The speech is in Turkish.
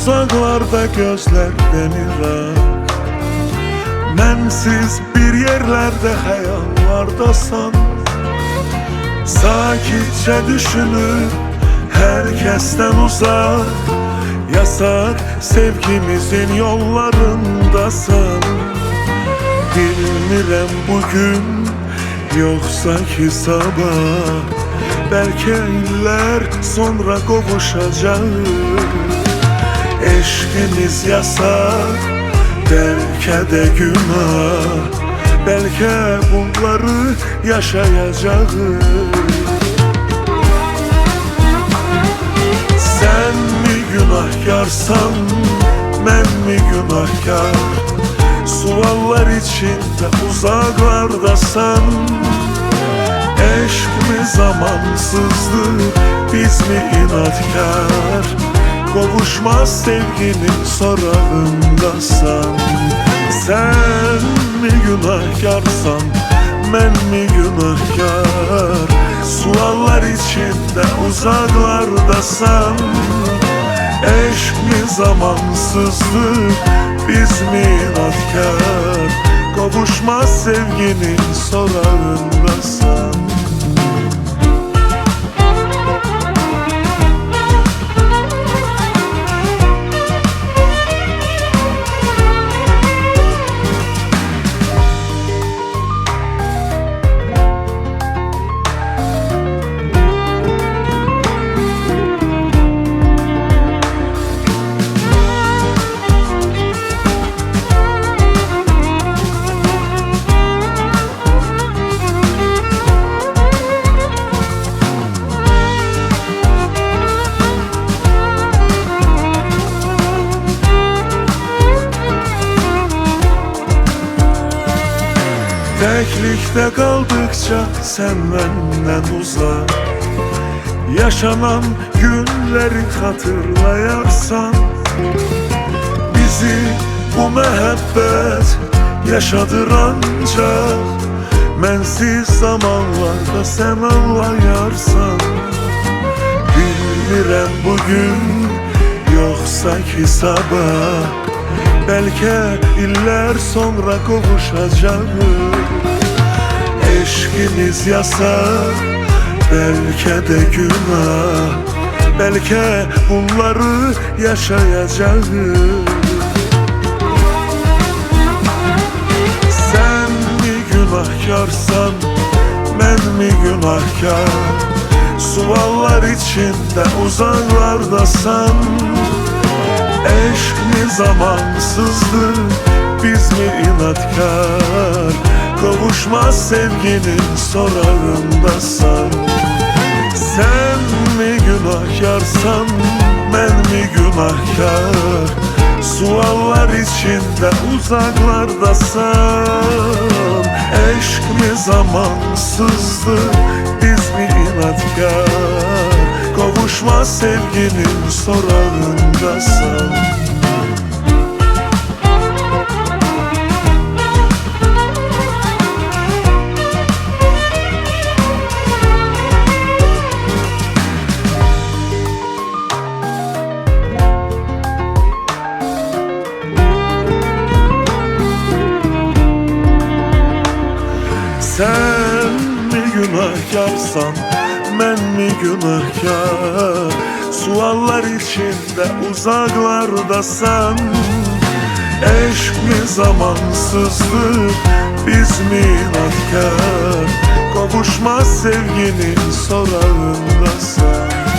uzaklarda gözlerden irak Mensiz bir yerlerde hayallardasan Sakitçe düşünüp herkesten uzak. Yasak sevgimizin yollarındasın Bilmirem bugün yoksa ki sabah. Belki iller sonra kavuşacağız Eşkimiz yasak Belki de günah. Belki bunları yaşayacağız Sen mi günahkarsan Ben mi günahkar? Suallar içinde uzaklardasan Eşk mi zamansızdı Biz mi inatkar Kovuşmaz sevginin sorağındasan Sen. Mi günahkarsan Ben mi günahkar? Suallar içinde uzaklardasan Eşk mi zamansızdı Biz mi inatkar Kovuşmaz sevginin sorağındasan Teklikte kaldıkça sen benden uzak. Yaşanan günleri hatırlayarsan Bizi bu mehabbet yaşadır ancak. Mensiz zamanlarda sen anlayarsan Bilmirem bugün yoksa ki sabah Belki iller sonra kavuşacağız Eşkimiz yasak Belki de günah. Belki bunları yaşayacağız Sen mi günahkarsan Ben mi günahkar? Suallar içinde uzaklardasan Eşk mi zamansızdı Biz mi inatkar Kavuşmaz sevginin sorağındasan Sen mi günahkarsan Ben mi günahkar? Suallar içinde uzaklardasan Eşk mi zamansızdı Biz Kavuşmaz sevginin sorağındasan Sen mi günahkarsan ben mi günahkar Suallar içinde uzaklardasan Eşk mi zamansızlık biz mi inatkar Kavuşmaz sevginin sorağındasan